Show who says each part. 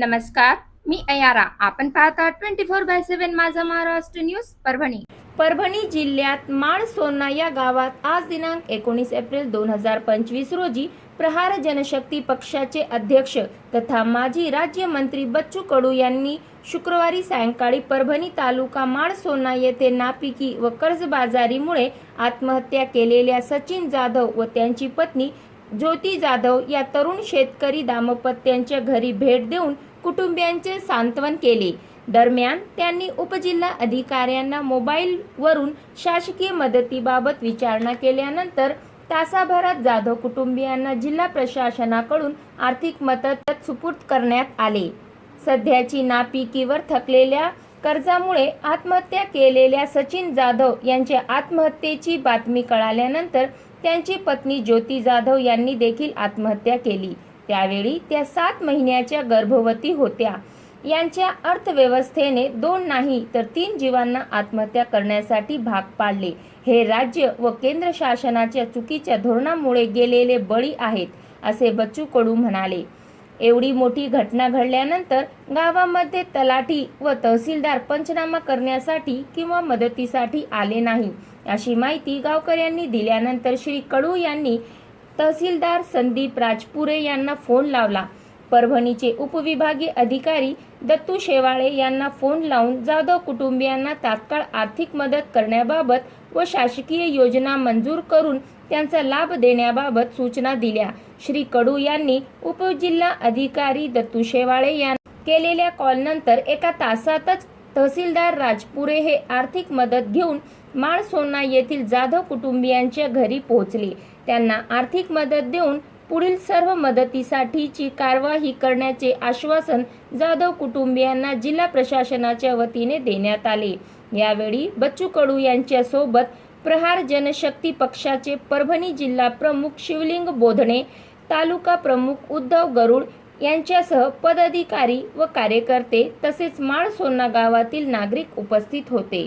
Speaker 1: नमस्कार मी अयारा. आपण पाहता ट्वेंटी फोर बाय सेव्हन माझा महाराष्ट्र न्यूज परभणी. परभणी जिल्ह्यात माळ सोना या गावात आज दिनांक एकोणीस एप्रिल दोन हजार पंचवीस रोजी प्रहार जनशक्ती पक्षाचे अध्यक्ष तथा माजी राज्यमंत्री बच्चू कडू यांनी शुक्रवारी सायंकाळी परभणी तालुका माळ सोना येथे नापिकी व कर्जबाजारीमुळे आत्महत्या केलेल्या सचिन जाधव व त्यांची पत्नी ज्योती जाधव या तरुण शेतकरी दाम्पत्यांच्या घरी भेट देऊन कुटुंबियांचे सांत्वन केले. दरम्यान त्यांनी उपजिल्हा अधिकाऱ्यांना मोबाईलवरून शासकीय मदतीबाबत विचारणा केल्यानंतर तासाभरात जाधव कुटुंबियांना जिल्हा प्रशासनाकडून आर्थिक मदत सुपूर्द करण्यात आले. सध्याची नापिकीवर थकलेल्या कर्जामुळे आत्महत्या केलेल्या सचिन जाधव यांच्या आत्महत्येची बातमी कळाल्यानंतर त्यांची पत्नी ज्योती जाधव यांनी देखील आत्महत्या केली. त्यावेळी त्या सात महिन्याच्या गर्भवती होत्या. यांच्या अर्थव्यवस्थेने दोन नाही तर तीन जीवांना आत्महत्या करण्यासाठी भाग पाडले. हे राज्य व केंद्र शासनाच्या चुकीच्या धोरणामुळे गेलेले बळी आहेत असे बच्चू कडू म्हणाले. एवढी मोठी घटना घडल्यानंतर गावामध्ये तलाठी व तहसीलदार पंचनामा करण्यासाठी किंवा मदतीसाठी आले नाही अशी माहिती गावकऱ्यांनी दिल्यानंतर श्री कडू यांनी तहसीलदार संदीप राजपुरे यांना फोन लावला. परभणीचे उपविभागीय अधिकारी दत्तू शेवाळे यांना फोन लावून जाधव कुटुंबियांना तात्काळ आर्थिक मदत करण्याबाबत व शासकीय योजना मंजूर करून त्यांचा लाभ देण्याबाबत सूचना दिल्या. श्री कडू यांनी उपजिल्हा अधिकारी दत्तू शेवाळे यांना केलेल्या कॉलनंतर एका तासातच तहसीलदार राजपुरे हे आर्थिक मदत घेऊन माळसोना येथील जाधव कुटुंबियांच्या घरी पोहोचले. त्यांना आर्थिक मदत देऊन पुढील सर्व मदतीसाठीची कार्यवाही करण्याचे आश्वासन जाधव कुटुंबियांना जिल्हा प्रशासनाच्या वतीने देण्यात आले. यावेळी बच्चू कडू यांच्या सोबत प्रहार जनशक्ती पक्षाचे परभणी जिल्हा प्रमुख शिवलिंग बोधणे तालुका प्रमुख उद्धव गरुड यांच्यासह पदाधिकारी व कार्यकर्ते तसेच माळ सोना गावातील नागरिक उपस्थित होते.